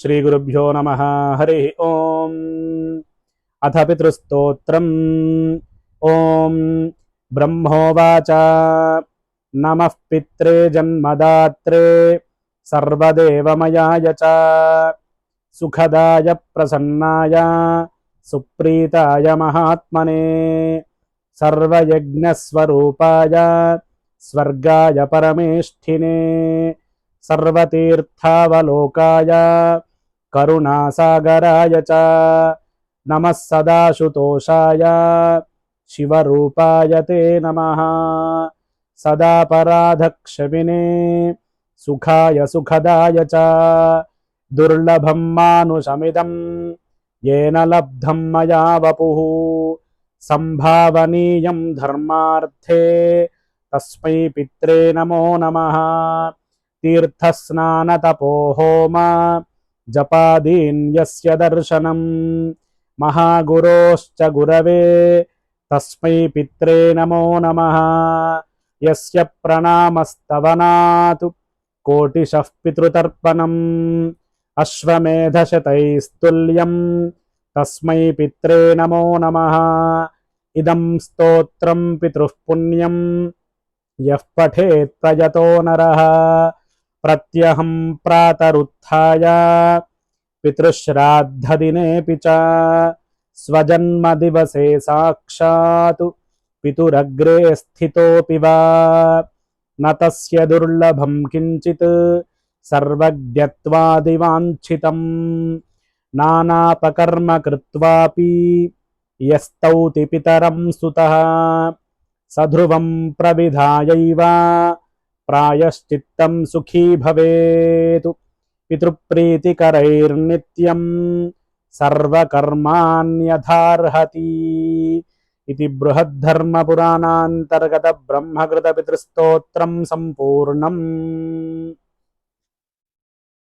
श्रीगुरुभ्यो नमः हरिः ॐ अथ पितृस्तोत्रम् ॐ ब्रह्मोवाच नमः पित्रे जन्मदात्रे सर्वदेवमयाय च सुखदाय प्रसन्नाय सुप्रीताय महात्मने सर्वयज्ञस्वरूपाय स्वर्गाय परमेष्ठिने सर्वतीर्थावलोकाय కరుణాసాగరాయ చ. నమ సదాశుతోషాయ. శివరూపాయ తే నమ. సదాపరాధక్షమినే సుఖాయ సుఖదాయ చ. దుర్లభం మానుషమిదం. ఏన లబ్ధం మయా వపు. సంభావనీయం ధర్మార్థే. తస్మై పిత్రే నమో నమ. తీర్థస్నానతపోహోమ జపాదీన్యస్య దర్శనం. మహాగురోశ్చ గురవే. తస్మై పిత్రే నమో నమ. యస్య ప్రణామస్తవనాతు. కోటిశః పితృతర్పణం. అశ్వమేధశతైస్తుల్యం. తస్మై పిత్రే నమో నమ. ఇదం స్తోత్రం పితృః పుణ్యం. యః పఠేత్ప్రయతో నరః. ప్రత్యహం ప్రాతరుత్య పితృశ్రాద్ధదినేపి చ స్వజన్మదివసే సాక్షాత్ పితురగ్రే స్థితోపి వా నతస్య దుర్లభం కించిత్ సర్వజ్ఞత్వాదివాంఛితం నానాపకర్మ కృత్వాపి యస్తౌతి పితరం సుత సధ్రువం ప్రవిధాయైవ ప్రాయశ్చిత్తం సుఖీ భవేతు. పితృప్రీతికరైర్నిత్యం సర్వకర్మాణ్యథార్హతి ఇది బృహద్ధర్మపురాణాంతర్గత బ్రహ్మకృత పితృస్తోత్రం సంపూర్ణం.